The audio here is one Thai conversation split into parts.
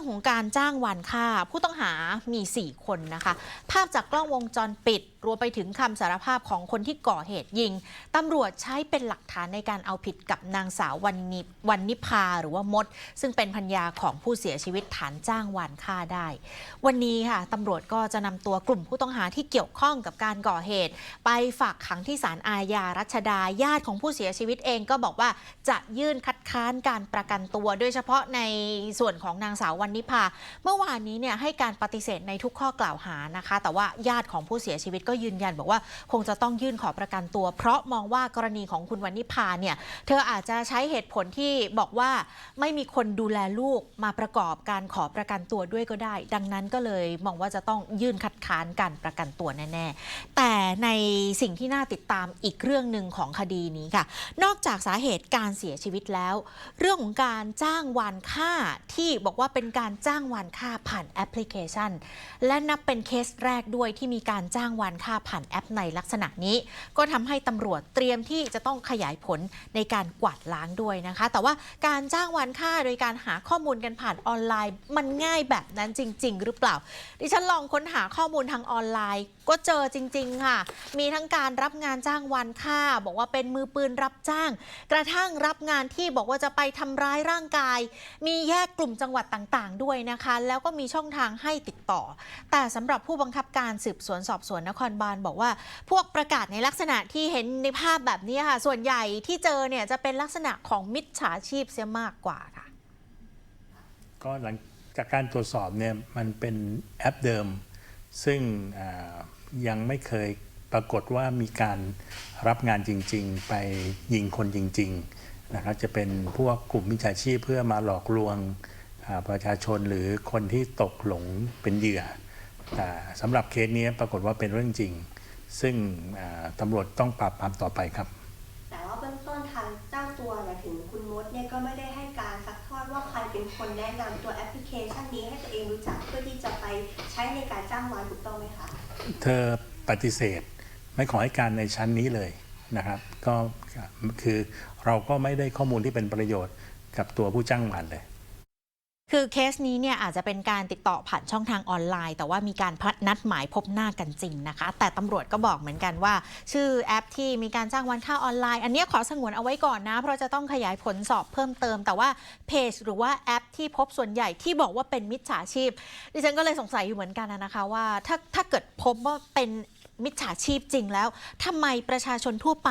รื่องของการจ้างวานฆ่า ผู้ต้องหามี 4 คนนะคะ ภาพจากกล้องวงจรปิด รวมไปถึงคำสารภาพของคนที่ก่อเหตุยิงตำรวจใช้เป็นหลักฐานในการเอาผิดกับนางสาววันนิวันนิพาหรือว่ามด ซึ่งเป็นพัญญาของผู้เสียชีวิตฐานจ้างวานฆ่าได้ วันนี้ค่ะตำรวจก็จะนำตัวกลุ่มผู้ต้องหาที่เกี่ยวข้องกับการก่อเหตุ ไปฝากขังที่ศาลอาญารัชดาญาติของผู้เสียชีวิตเองก็บอกว่าจะยื่นคัด ค้านการประกันตัว โดยเฉพาะในส่วนของนางสาววันนิพาเมื่อวานนี้เนี่ยให้การปฏิเสธในทุกข้อกล่าวหานะคะ แต่ว่าญาติของผู้เสียชีวิตก็ยืนยัน บอกว่าคงจะต้องยื่นขอประกันตัว เพราะมองว่ากรณีของคุณวันนิพาเนี่ยเธออาจจะใช้เหตุผลที่บอกว่าไม่มีคนดูแลลูกมาประกอบการขอประกันตัวด้วยก็ได้ ดังนั้นก็เลยมองว่าจะต้องยื่นคัดค้านการประกันตัวแน่ๆแต่ในสิ่งที่น่าติดตามอีกเรื่องหนึ่งของคดีนี้ค่ะ นอกจากสาเหตุการเสียชีวิตแล้วเรื่องของการจ้างวานฆ่าที่บอกว่าเป็นการจ้างวานฆ่าผ่านแอปพลิเคชัน และนับเป็นเคสแรกด้วยที่มีการจ้างวานฆ่าผ่านแอปในลักษณะนี้ ก็ทำให้ตำรวจเตรียมที่จะต้องขยายผลในการกวาดล้างด้วยนะคะ แต่ว่าการจ้างวานฆ่าโดยการหาข้อมูลกันผ่านออนไลน์ มันง่ายแบบนั้นจริง ๆ หรือเปล่า ดิฉันลองค้นหาข้อมูลทางออนไลน์ ก็เจอจริง ๆ ค่ะ มีทั้งการรับงานจ้างวานฆ่า บอกว่าเป็นมือปืนรับจ้าง กระทั่งรับงานที่บอกบอกว่าจะไปทำร้ายร่างกาย มีแยกกลุ่มจังหวัดต่างๆ ด้วยนะคะ แล้วก็มีช่องทางให้ติดต่อ แต่สำหรับผู้บังคับการสืบสวนสอบสวนนครบาลบอกว่า พวกประกาศในลักษณะที่เห็นในภาพแบบนี้ค่ะ ส่วนใหญ่ที่เจอเนี่ยจะเป็นลักษณะของมิจฉาชีพเสียมากกว่าค่ะ ก็หลังจากการตรวจสอบเนี่ยมันเป็นแอปเดิม ซึ่งยังไม่เคยปรากฏว่ามีการรับงานจริง ๆ ไปยิงคนจริง ๆ นะครับจะเป็นพวกกลุ่มมิจฉาชีพเพื่อมาหลอกลวงอ่าประชาชนหรือคนที่ตกหลงเป็นเหยื่อแต่สำหรับเคสนี้ปรากฏว่าเป็นเรื่องจริง ซึ่งอ่าตำรวจต้องปราบปรามต่อไปครับ แต่ว่าเบื้องต้นทางเจ้าตัวหมายถึงคุณมดเนี่ยก็ไม่ได้ให้การซักทอดว่าใครเป็นคนแนะนำตัวแอปพลิเคชันนี้ให้ตัวเองรู้จักเพื่อที่จะไปใช้ในการจ้างวานถูกต้องไหมคะ เธอปฏิเสธไม่ขอให้การในชั้นนี้เลย นะครับก็คือเราก็ไม่ได้ข้อมูลที่เป็นประโยชน์กับตัวผู้จ้างงานเลย คือเคสนี้เนี่ยอาจจะเป็นการติดต่อผ่านช่องทางออนไลน์ แต่ว่ามีการพนัดหมายพบหน้ากันจริงนะคะ แต่ตำรวจก็บอกเหมือนกันว่า ชื่อแอปที่มีการจ้างวันค่าออนไลน์ อันนี้ขอสงวนเอาไว้ก่อนนะ เพราะจะต้องขยายผลสอบเพิ่มเติม แต่ว่าเพจหรือว่าแอปที่พบส่วนใหญ่ที่บอกว่าเป็นมิจฉาชีพดิฉันก็เลยสงสัยอยู่เหมือนกันนะคะว่าถ้าถ้าเกิดพบว่าเป็น มิจฉาชีพจริงแล้วทำไมประชาชนทั่วไป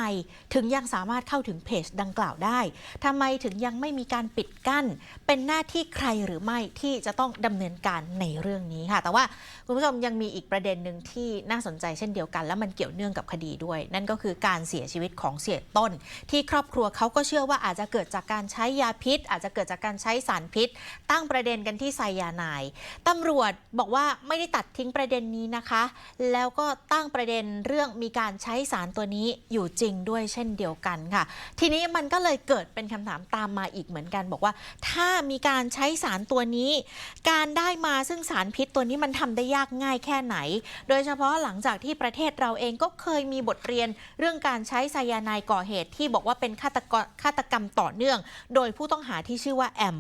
ถึงยังสามารถเข้าถึงเพจดังกล่าวได้ทำไมถึงยังไม่มีการปิดกั้น เป็นหน้าที่ใครหรือไม่ที่จะต้องดำเนินการในเรื่องนี้ค่ะ แต่ว่าคุณผู้ชมยังมีอีกประเด็นหนึ่งที่น่าสนใจเช่นเดียวกัน และมันเกี่ยวเนื่องกับคดีด้วย นั่นก็คือการเสียชีวิตของเสียต้น ที่ครอบครัวเขาก็เชื่อว่าอาจจะเกิดจากการใช้ยาพิษ อาจจะเกิดจากการใช้สารพิษ ตั้งประเด็นกันที่ไซยาไนายตำรวจบอกว่าไม่ได้ตัดทิ้งประเด็นนี้นะคะ แล้วก็ตั้งประประเด็นเรื่องมีการใช้สารตัวนี้อยู่จริงด้วยเช่นเดียวกันค่ะ ทีนี้มันก็เลยเกิดเป็นคำถามตามมาอีกเหมือนกัน บอกว่า ถ้ามีการใช้สารตัวนี้ การได้มาซึ่งสารพิษตัวนี้มันทำได้ยากง่ายแค่ไหน โดยเฉพาะหลังจากที่ประเทศเราเองก็เคยมีบทเรียนเรื่องการใช้ไซยาไนด์ก่อเหตุที่บอกว่าเป็นฆาตกรฆาตกรรมต่อเนื่อง โดยผู้ต้องหาที่ชื่อว่าแอม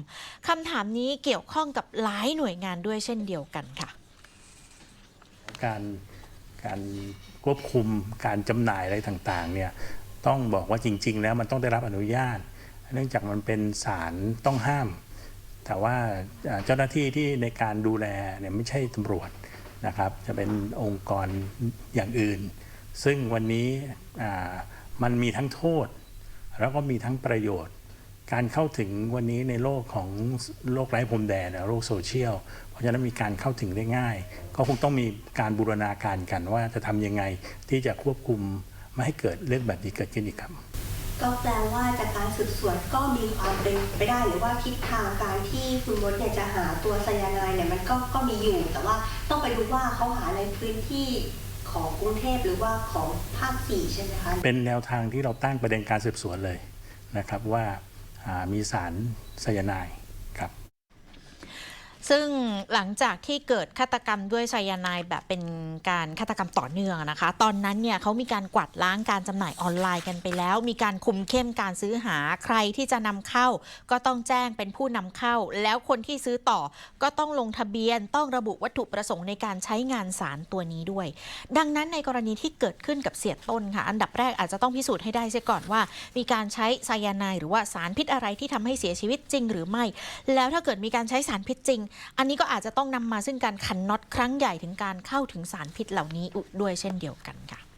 คำถามนี้เกี่ยวข้องกับหลายหน่วยงานด้วยเช่นเดียวกันค่ะ การ การควบคุมการจำหน่ายอะไรต่างๆเนี่ยต้องบอกว่าจริง ๆ แล้วมันต้องได้รับอนุญาต เนื่องจากมันเป็นสารต้องห้าม แต่ว่าเจ้าหน้าที่ที่ในการดูแลเนี่ยไม่ใช่ตำรวจนะครับ จะเป็นองค์กรอย่างอื่น ซึ่งวันนี้มันมีทั้งโทษ แล้วก็มีทั้งประโยชน์ การเข้าถึงวันนี้ในโลกของโลกไร้พรมแดนนะโลกโซเชียล เพราะฉะนั้นมีการเข้าถึงได้ง่าย ก็คงต้องมีการบูรณาการกันว่าจะทำยังไงที่จะควบคุมไม่ให้เกิดเรื่องแบบนี้เกิดขึ้นอีกครับ ก็แปลว่าจากการสืบสวนก็มีความเป็นไปได้หรือว่าทิศทางการที่คุณมดเนี่ยจะหาตัวไซยาไนด์เนี่ยมันก็ก็มีอยู่ แต่ว่าต้องไปดูว่าเขาหาในพื้นที่ของกรุงเทพหรือว่าของภาคสี่ใช่ไหมคะเป็นแนวทางที่เราตั้งประเด็นการสืบสวนเลยนะครับว่าอ่า มีสารไซยาไนด์ ซึ่งหลังจากที่เกิดฆาตกรรมด้วยไซยาไนด์แบบเป็นการฆาตกรรมต่อเนื่องนะคะ ตอนนั้นเนี่ยเขามีการกวาดล้างการจำหน่ายออนไลน์กันไปแล้ว มีการคุมเข้มการซื้อหาใครที่จะนำเข้า ก็ต้องแจ้งเป็นผู้นำเข้า แล้วคนที่ซื้อต่อก็ต้องลงทะเบียน ต้องระบุวัตถุประสงค์ในการใช้งานสารตัวนี้ด้วย ดังนั้นในกรณีที่เกิดขึ้นกับเสียต้นค่ะ อันดับแรกอาจจะต้องพิสูจน์ให้ได้เสียก่อนว่า มีการใช้ไซยาไนด์หรือว่าสารพิษอะไรที่ทำให้เสียชีวิตจริง หรือไม่ แล้วถ้าเกิดมีการใช้สารพิษจริงอันนี้ก็อาจจะต้องนำมาซึ่งการขันน็อตครั้งใหญ่ถึงการเข้าถึงสารพิษเหล่านี้ด้วยเช่นเดียวกันค่ะ